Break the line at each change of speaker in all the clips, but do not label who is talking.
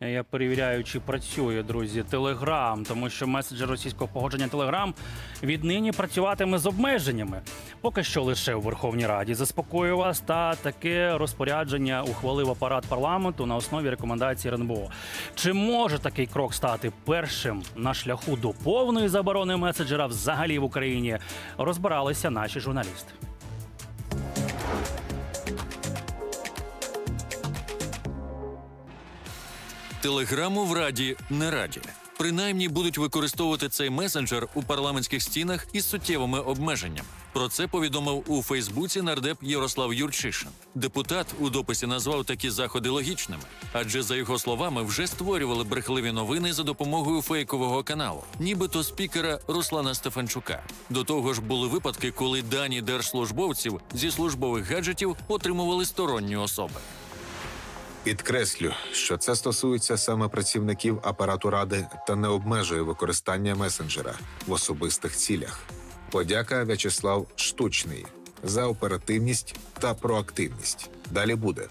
Я перевіряю, чи працює, друзі, Телеграм, тому що меседжер російського погодження Телеграм віднині працюватиме з обмеженнями. Поки що лише у Верховній Раді. Заспокоюю вас, та таке розпорядження ухвалив апарат парламенту на основі рекомендацій РНБО. Чи може такий крок стати першим на шляху до повної заборони меседжера взагалі в Україні? Розбиралися наші журналісти.
Телеграму в Раді не раді. Принаймні будуть використовувати цей месенджер у парламентських стінах із суттєвими обмеженнями. Про це повідомив у Фейсбуці нардеп Ярослав Юрчишин. Депутат у дописі назвав такі заходи логічними, адже за його словами вже створювали брехливі новини за допомогою фейкового каналу, нібито спікера Руслана Стефанчука. До того ж, були випадки, коли дані держслужбовців зі службових гаджетів отримували сторонні особи.
Підкреслю, що це стосується саме працівників апарату ради та не обмежує використання месенджера в особистих цілях. Подяка В'ячеслав Штучний за оперативність та проактивність. Далі буде.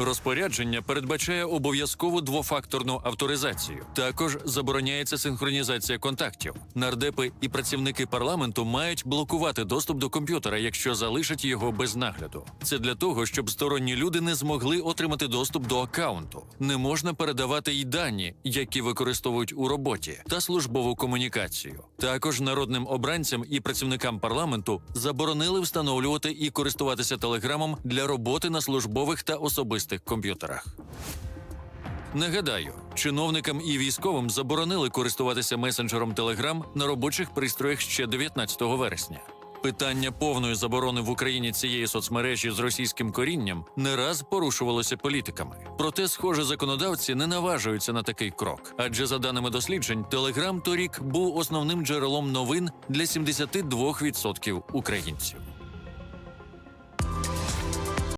Розпорядження передбачає обов'язкову двофакторну авторизацію. Також забороняється синхронізація контактів. Нардепи і працівники парламенту мають блокувати доступ до комп'ютера, якщо залишать його без нагляду. Це для того, щоб сторонні люди не змогли отримати доступ до акаунту. Не можна передавати й дані, які використовують у роботі, та службову комунікацію. Також народним обранцям і працівникам парламенту заборонили встановлювати і користуватися телеграмом для роботи на службових та особистих комп'ютерах. Нагадаю, чиновникам і військовим заборонили користуватися месенджером Telegram на робочих пристроях ще 19 вересня. Питання повної заборони в Україні цієї соцмережі з російським корінням не раз порушувалося політиками. Проте, схоже, законодавці не наважуються на такий крок. Адже за даними досліджень, Telegram торік був основним джерелом новин для 72% українців.